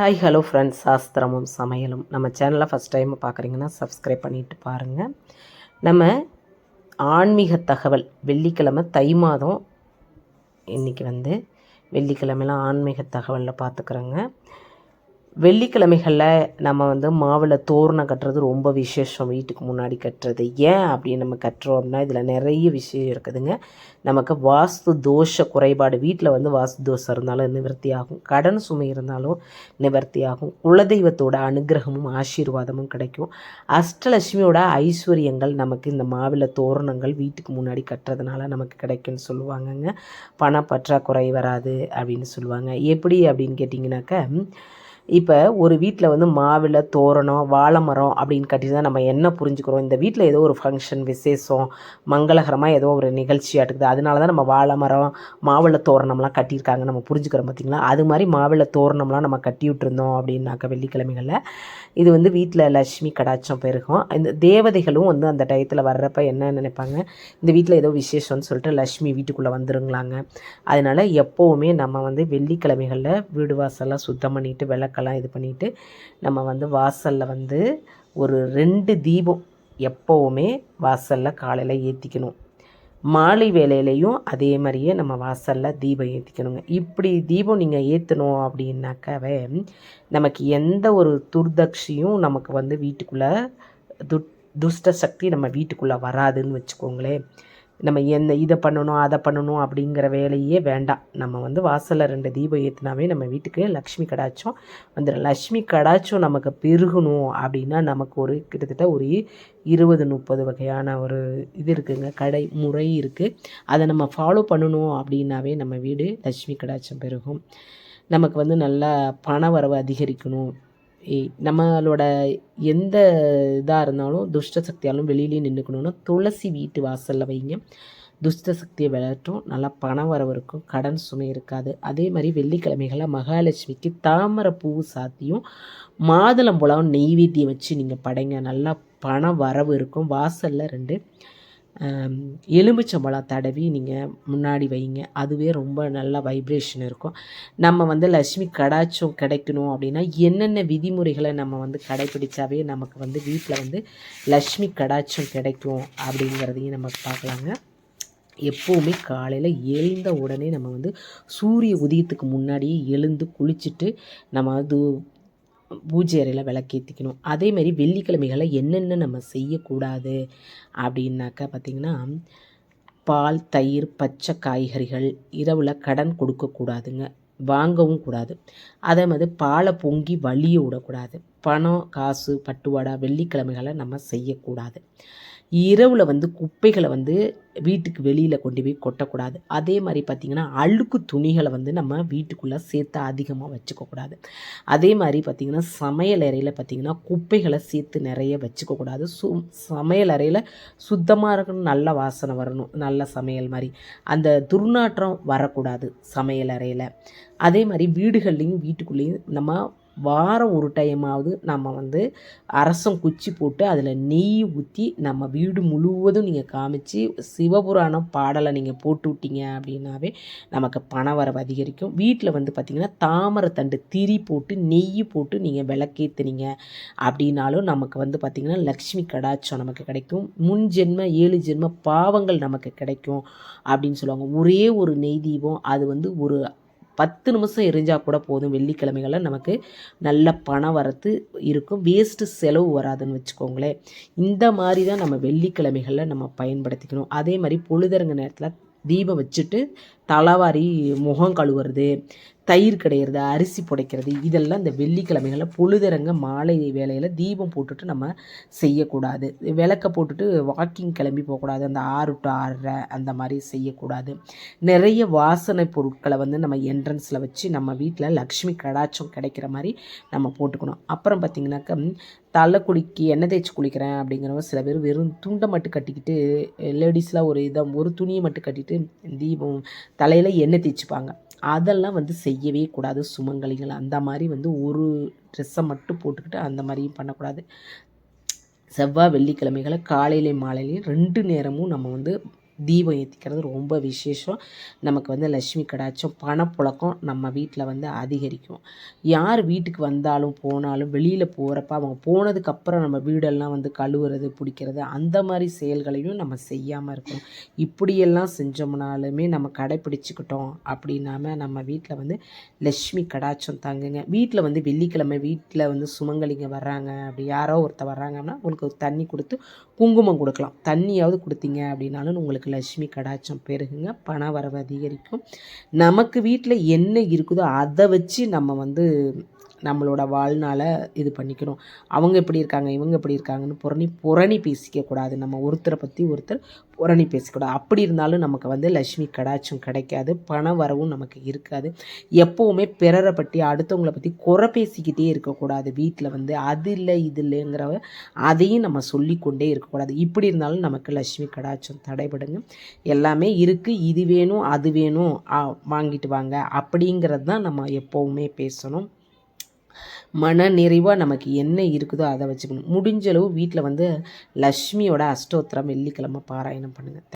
Hi hello friends சாஸ்திரமும் சமையலும். நம்ம சேனலை ஃபஸ்ட் டைம் பார்க்குறீங்கன்னா சப்ஸ்கிரைப் பண்ணிட்டு பாருங்கள் நம்ம ஆன்மீக தகவல் வெள்ளிக்கிழமை தை மாதம் இன்றைக்கி வந்து வெள்ளிக்கிழமையில் ஆன்மீக தகவலில் பார்த்துக்குறோங்க வெள்ளிக்கிழமைகளில் நம்ம வந்து மாவில் தோரணம் கட்டுறது ரொம்ப விசேஷம் வீட்டுக்கு முன்னாடி கட்டுறது. ஏன் அப்படி நம்ம கட்டுறோம் அப்படின்னா இதில் நிறைய விஷயம் இருக்குதுங்க. நமக்கு வாஸ்து தோஷ குறைபாடு வீட்டில் வந்து வாஸ்து தோஷம் இருந்தாலும் நிவர்த்தி ஆகும். கடன் சுமை இருந்தாலும் நிவர்த்தி ஆகும். குலதெய்வத்தோட அனுகிரகமும் ஆசீர்வாதமும் கிடைக்கும். அஷ்டலட்சுமியோட ஐஸ்வர்யங்கள் நமக்கு இந்த மாவில தோரணங்கள் வீட்டுக்கு முன்னாடி கட்டுறதுனால நமக்கு கிடைக்கும்னு சொல்லுவாங்கங்க. பண பற்றாக்குறை வராது அப்படின்னு சொல்லுவாங்க. எப்படி அப்படின்னு கேட்டிங்கனாக்கா இப்போ ஒரு வீட்டில் வந்து மாவிளை தோரணம் வாழை மரம் அப்படின்னு கட்டி தான் நம்ம என்ன புரிஞ்சுக்கிறோம்? இந்த வீட்டில் ஏதோ ஒரு ஃபங்க்ஷன் விசேஷம் மங்களகரமாக ஏதோ ஒரு நிகழ்ச்சி ஆட்டுக்குது அதனால தான் நம்ம வாழை மரம் மாவிளை தோரணம்லாம் கட்டியிருக்காங்க நம்ம புரிஞ்சுக்கிறோம் பார்த்திங்களா அது மாதிரி மாவிளை தோரணம்லாம் நம்ம கட்டி விட்டுருந்தோம் அப்படின்னாக்க வெள்ளிக்கிழமைகளில். இது வந்து வீட்டில் லட்சுமி கடாச்சம் பெருகும் இந்த தேவதைகளும் வந்து அந்த டயத்தில் வர்றப்ப என்ன நினைப்பாங்க? இந்த வீட்டில் ஏதோ விசேஷம்னு சொல்லிட்டு லட்சுமி வீட்டுக்குள்ளே வந்துருங்களாங்க. அதனால் எப்போவுமே நம்ம வந்து வெள்ளிக்கிழமைகளில் வீடு வாசலாம் சுத்தம் பண்ணிவிட்டு விளக்கெல்லாம் இது பண்ணிவிட்டு நம்ம வந்து வாசலில் வந்து ஒரு ரெண்டு தீபம் எப்போவுமே வாசலில் காலையில் ஏற்றிக்கணும் மாலை வேலையிலையும் அதே மாதிரியே நம்ம வாசலில் தீபம் ஏற்றிக்கணுங்க இப்படி தீபம் நீங்கள் ஏற்றணும் அப்படின்னாக்காவே நமக்கு எந்த ஒரு துர்தக்ஷியும் நமக்கு வந்து வீட்டுக்குள்ளே துட் துஷ்ட சக்தி நம்ம வீட்டுக்குள்ளே வராதுன்னு வச்சுக்கோங்களேன். நம்ம என்ன இதை பண்ணணும் அதை பண்ணணும் அப்படிங்கிற வேலையே வேண்டாம். நம்ம வந்து வாசலில் ரெண்டு தீபம் ஏற்றினாவே நம்ம வீட்டுக்கு லக்ஷ்மி கடாச்சம் வந்துடும் லக்ஷ்மி கடாச்சம் நமக்கு பெருகணும் அப்படின்னா நமக்கு ஒரு கிட்டத்தட்ட ஒரு இருபது முப்பது வகையான ஒரு இது இருக்குங்க. கடை முறை இருக்குது அதை நம்ம ஃபாலோ பண்ணணும் அப்படின்னாவே நம்ம வீடு லக்ஷ்மி கடாச்சம் பெருகும். நமக்கு வந்து நல்லா பண வரவு அதிகரிக்கணும். நம்மளோட எந்த இதாக இருந்தாலும் துஷ்ட சக்தியாலும் வெளியிலேயே நின்றுக்கணும்னா துளசி வீட்டு வாசலில் வைங்க. துஷ்ட சக்தியை விளட்டும் நல்லா பணம் வரவு இருக்கும். கடன் சுமை இருக்காது. அதே மாதிரி வெள்ளிக்கிழமைகளில் மகாலட்சுமிக்கு தாமரை பூ சாத்தியும் மாதுளம்பழம் நெய்வேத்தியம் வச்சு நீங்கள் படைங்க. நல்லா பணம் வரவு இருக்கும். வாசலில் ரெண்டு எலுமிச்சம்பழம் தடவி நீங்கள் முன்னாடி வைங்க. அதுவே ரொம்ப நல்ல வைப்ரேஷன் இருக்கும். நம்ம வந்து லக்ஷ்மி கடாச்சம் கிடைக்கணும் அப்படின்னா என்னென்ன விதிமுறைகளை நம்ம வந்து கடைப்பிடிச்சாவே நமக்கு வந்து வீட்டில் வந்து லக்ஷ்மி கடாச்சம் கிடைக்கும் அப்படிங்கிறதையும் நம்ம பார்க்கலாங்க. எப்போவுமே காலையில் எழுந்த உடனே நம்ம வந்து சூரிய உதயத்துக்கு முன்னாடியே எழுந்து குளிச்சுட்டு நம்ம அது பூஜை அறையில் விளக்கேற்றிக்கணும் அதேமாரி வெள்ளிக்கிழமைகளை என்னென்ன நம்ம செய்யக்கூடாது அப்படின்னாக்கா பார்த்திங்கன்னா பால் தயிர் பச்சை காய்கறிகள் இரவில் கடன் கொடுக்கக்கூடாதுங்க. வாங்கவும் கூடாது. அதே மாதிரி பாலை பொங்கி வலிய விடக்கூடாது. பணம் காசு பட்டுவாடா வெள்ளிக்கிழமைகளை நம்ம செய்யக்கூடாது. இரவில் வந்து குப்பைகளை வந்து வீட்டுக்கு வெளியில் கொண்டு போய் கொட்டக்கூடாது. அதே மாதிரி பார்த்திங்கன்னா அழுக்கு துணிகளை வந்து நம்ம வீட்டுக்குள்ளே சேர்த்து அதிகமாக வச்சுக்கக்கூடாது. அதே மாதிரி பார்த்திங்கன்னா சமையல் அறையில் பார்த்திங்கன்னா குப்பைகளை சேர்த்து நிறைய வச்சுக்கக்கூடாது. சு சமையல் அறையில் சுத்தமாக இருக்கணும் நல்ல வாசனை வரணும் நல்ல சமையல் மாதிரி. அந்த துர்நாற்றம் வரக்கூடாது சமையல் அறையில். அதே மாதிரி வீடுகள்லேயும் வீட்டுக்குள்ளேயும் நம்ம வாரம் ஒரு டைமாவது நம்ம வந்து அரசம் குச்சி போட்டு அதில் நெய் ஊற்றி நம்ம வீடு முழுவதும் நீங்கள் காமிச்சு சிவபுராணம் பாடலை நீங்கள் போட்டு விட்டீங்க அப்படின்னாவே நமக்கு பண வரவு அதிகரிக்கும். வீட்டில் வந்து பார்த்திங்கன்னா தாமரை தண்டு திரி போட்டு நெய் போட்டு நீங்கள் விளக்கேற்றுனீங்க அப்படின்னாலும் நமக்கு வந்து பார்த்திங்கன்னா லக்ஷ்மி கடாச்சம் நமக்கு கிடைக்கும். முன் ஜென்ம ஏழு ஜென்ம பாவங்கள் நமக்கு கிடைக்கும் அப்படின்னு சொல்லுவாங்க. ஒரே ஒரு நெய் தீபம் அது வந்து ஒரு பத்து நிமிஷம் எரிஞ்சால் கூட போதும். வெள்ளிக்கிழமைகளில் நமக்கு நல்ல பணம் வரத்து இருக்கும். வேஸ்ட்டு செலவு வராதுன்னு வச்சுக்கோங்களேன். இந்த மாதிரி தான் நம்ம வெள்ளிக்கிழமைகளில் நம்ம பயன்படுத்திக்கணும். அதே மாதிரி பொழுதரங்க நேரத்தில் தீபம் வச்சுட்டு தலைவாரி முகம் கழுவுறது தயிர் கிடையிறது அரிசி புடைக்கிறது இதெல்லாம் இந்த வெள்ளிக்கிழமைகளில் பொழுதரங்க மாலை வேலையில் தீபம் போட்டுட்டு நம்ம செய்யக்கூடாது. விளக்க போட்டுட்டு வாக்கிங் கிளம்பி போகக்கூடாது. அந்த ஆறு டு ஆறரை அந்த மாதிரி செய்யக்கூடாது. நிறைய வாசனை பொருட்களை வந்து நம்ம என்ட்ரன்ஸில் வச்சு நம்ம வீட்டில் லக்ஷ்மி கடாச்சம் கிடைக்கிற மாதிரி நம்ம போட்டுக்கணும். அப்புறம் பார்த்திங்கனாக்கா தலை குளிக்கி எண்ணெய் தேய்ச்சி குளிக்கிறேன் அப்படிங்கிறவங்க சில பேர் வெறும் துண்டை மட்டும் கட்டிக்கிட்டு லேடிஸ்லாம் ஒரு இதை ஒரு துணியை மட்டும் கட்டிட்டு தீபம் தலையில் எண்ணெய் தேய்ச்சிப்பாங்க. அதெல்லாம் வந்து செய்யவே கூடாது. சுமங்கலிகள் அந்த மாதிரி வந்து ஒரு ட்ரெஸ்ஸை மட்டும் போட்டுக்கிட்டு அந்த மாதிரியும் பண்ணக்கூடாது. செவ்வாய் வெள்ளிக்கிழமைகளை காலையிலையும் மாலையிலையும் ரெண்டு நேரமும் நம்ம வந்து தீபம் ஏற்றிக்கிறது ரொம்ப விசேஷம். நமக்கு வந்து லட்சுமி கடாச்சம் பணப்புழக்கம் நம்ம வீட்டில் வந்து அதிகரிக்கும். யார் வீட்டுக்கு வந்தாலும் போனாலும் வெளியில் போகிறப்ப அவங்க போனதுக்கப்புறம் நம்ம வீடெல்லாம் வந்து கழுவுறது பிடிக்கிறது அந்த மாதிரி செயல்களையும் நம்ம செய்யாமல் இருக்கணும். இப்படியெல்லாம் செஞ்சோம்னாலுமே நம்ம கடைப்பிடிச்சிக்கிட்டோம் அப்படின்னாம நம்ம வீட்டில் வந்து லட்சுமி கடாச்சம் தாங்குங்க. வீட்டில் வந்து வெள்ளிக்கிழமை வீட்டில் வந்து சுமங்கலிங்க வர்றாங்க. அப்படி யாரோ ஒருத்தர் வர்றாங்கன்னா உங்களுக்கு ஒரு தண்ணி கொடுத்து குங்குமம் கொடுக்கலாம். தண்ணியாவது கொடுத்தீங்க அப்படின்னாலும் உங்களுக்கு லட்சுமி கடாட்சம் பெருகுங்க. பண வரவு அதிகரிக்கும். நமக்கு வீட்டில் என்ன இருக்குதோ அதை வச்சு நம்ம வந்து நம்மளோட வாழ்நாளை இது பண்ணிக்கணும் அவங்க எப்படி இருக்காங்க இவங்க எப்படி இருக்காங்கன்னு புரணி புரணி பேசிக்கக்கூடாது நம்ம ஒருத்தரை பற்றி ஒருத்தர் புரணி பேசிக்கூடாது அப்படி இருந்தாலும் நமக்கு வந்து லட்சுமி கடாச்சும் கிடைக்காது. பண வரவும் நமக்கு இருக்காது. எப்போவுமே பிறரை பற்றி அடுத்தவங்களை பற்றி குறை பேசிக்கிட்டே இருக்கக்கூடாது வீட்டில் வந்து அது இல்லை இது இல்லைங்கிற அதையும் நம்ம சொல்லிக்கொண்டே இருக்கக்கூடாது இப்படி இருந்தாலும் நமக்கு லக்ஷ்மி கடாச்சம் தடைபடுங்க. எல்லாமே இருக்குது இது வேணும் அது வேணும். வாங்கிட்டு வாங்க. அப்படிங்கிறது தான் நம்ம எப்போவுமே பேசணும். மன நிறைவாக நமக்கு என்ன இருக்குதோ அதை வச்சுக்கணும். முடிஞ்ச அளவு வீட்டில் வந்து லக்ஷ்மியோட அஷ்டோத்திரம் வெள்ளிக்கிழமை பாராயணம் பண்ணுங்கள்